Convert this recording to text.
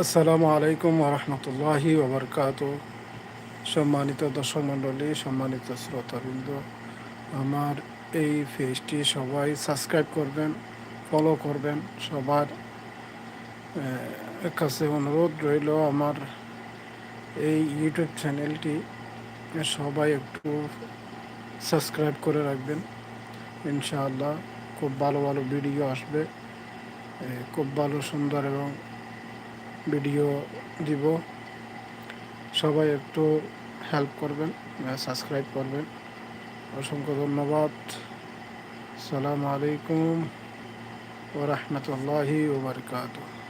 আসসালামু আলাইকুম রহমতুল্লাহি ওবরকাত সম্মানিত দর্শক মণ্ডলী, সম্মানিত শ্রোতাবৃন্দ, আমার এই পেজটি সবাই সাবস্ক্রাইব করবেন ফলো করবেন। সবার কাছে অনুরোধ রইল আমার এই ইউটিউব চ্যানেলটি সবাই একটু সাবস্ক্রাইব করে রাখবেন। ইনশাআল্লাহ খুব ভালো ভালো ভিডিও আসবে খুব ভালো, সুন্দর এবং ভিডিও দিব। সবাই একটু হেল্প করবেন সাবস্ক্রাইব করবেন। অসংখ্য ধন্যবাদ। সালামু আলাইকুম ও রহমতুল্লাহি ওবরকাতুহ